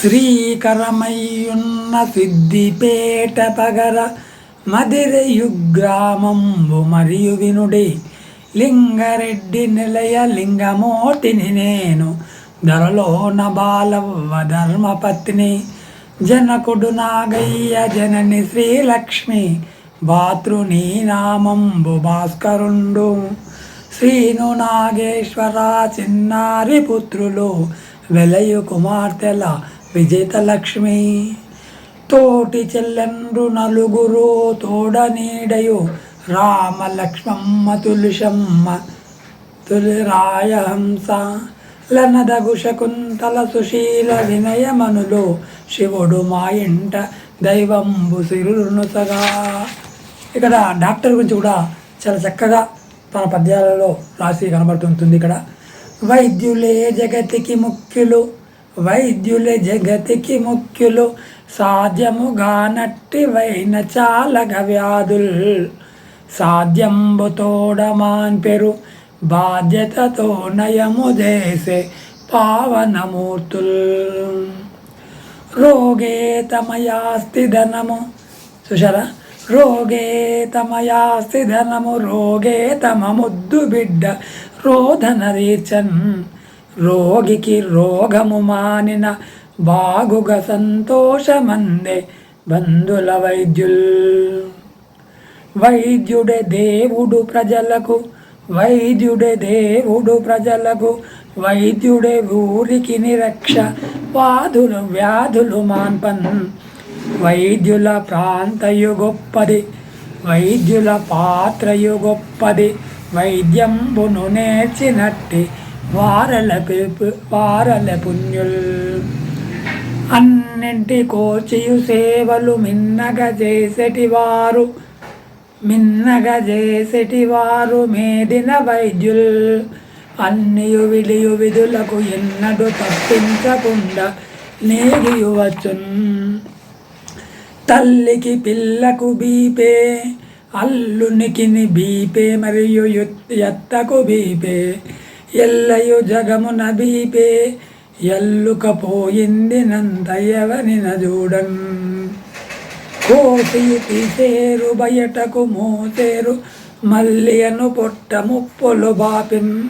శ్రీకరమయ్యున్న సిద్దిపేట పగర మదిరయుగ్రామంబు మరియు వినుడి. లింగరెడ్డి నిలయ లింగమోటిని నేను. ధరలోన బాలవ్వ ధర్మపత్ని. జనకుడు నాగయ్య జనని శ్రీలక్ష్మి. భాతృని నామంబు భాస్కరుండు. శ్రీను నాగేశ్వర చిన్నారి పుత్రులు. వెలయు కుమార్తెల విజేత లక్ష్మి తోటి చెల్లెండ్రు నలుగురు తోడ నీడయు రామ లక్ష్మమ్మ తులుషమ్మ తులిరాయహంస లనదగు శకుంతల సుశీల వినయమనులో శివుడు మా ఇంట దైవంబు సిరునుసగా ఇక్కడ డాక్టర్ గురించి కూడా చాలా చక్కగా తన పద్యాలలో రాసి కనబడుతుంటుంది ఇక్కడ. వైద్యులే జగతికి ముఖ్యులు వైద్యులే జగతికి ముఖ్యులు సాధ్యముగా నట్టి వైన చాలక వ్యాధుల్. సాధ్యంబు తోడమాన్ పెరు బాధ్యతతో నయము చేసే పావనమూర్తుల్. రోగే తమయాస్తి ధనము. చూసారా రోగే తమయాస్తి ధనము రోగే తమ ముద్దు బిడ్డ రోధన రీచన్. రోగికి రోగము మానిన బాగుగ సంతోషమందే బంధుల వైద్యుల్. వైద్యుడే దేవుడు ప్రజలకు వైద్యుడే దేవుడు ప్రజలకు వైద్యుడే ఊరికి నిరక్ష వాధులు వ్యాధులు మాన్పన్. వైద్యుల ప్రాంతయు గొప్పది వైద్యుల పాత్రయు గొప్పది వైద్యంబును నేర్చినట్టి వారల పిలుపు వారల పుణ్యుల్. అన్నింటి కోచియు సేవలు మిన్నగా చేసేటివారు మిన్నగా చేసేటి వారు మేదిన వైద్యుల్. అన్నియు విలియు విధులకు ఎన్నడు తప్పించకుండా నేగియువచ్చున్. తల్లికి పిల్లకు బీపే అల్లునికిని బీపే మరియు ఎత్తకు బీపే. ఎల్లయు జగమున బీపే ఎల్లుకపోయింది నందయవనిన చూడన్ కోసి తీసేరు బయటకు మోసేరు మల్లియను పొట్ట ముప్పులు బాపిన్.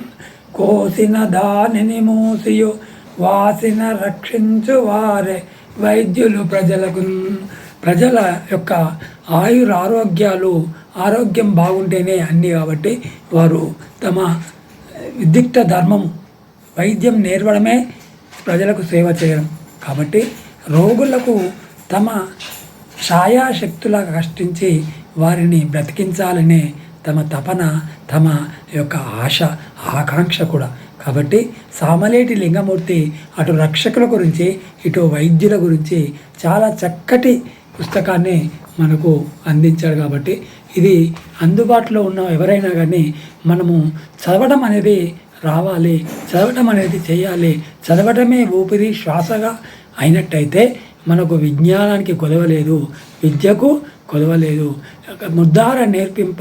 కోసిన దానిని మూసియు వాసిన రక్షించు వారే వైద్యులు ప్రజలకు. ప్రజల యొక్క ఆయుర ఆరోగ్యాలు ఆరోగ్యం బాగుంటేనే అన్నీ కాబట్టి వారు తమ విదిక్త ధర్మం వైద్యం నేర్వడమే ప్రజలకు సేవ చేయడం. కాబట్టి రోగులకు తమ ఛాయాశక్తులా కష్టించి వారిని బ్రతికించాలనే తమ తపన తమ యొక్క ఆశ ఆకాంక్ష కూడా. కాబట్టి సామలేటి లింగమూర్తి అటు రక్షకుల గురించి ఇటు వైద్యుల గురించి చాలా చక్కటి పుస్తకాన్ని మనకు అందించాడు కాబట్టి ఇది అందుబాటులో ఉన్న ఎవరైనా కానీ మనము చదవడం అనేది రావాలి చదవడం అనేది చేయాలి చదవడమే ఊపిరి శ్వాసగా అయినట్టయితే మనకు విజ్ఞానానికి కొదవలేదు విద్యకు కొదవలేదు ముద్దార నేర్పింప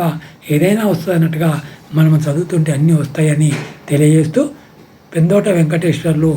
ఏదైనా వస్తుందన్నట్టుగా మనం చదువుతుంటే అన్నీ వస్తాయని తెలియజేస్తూ పెందోట వెంకటేశ్వర్లు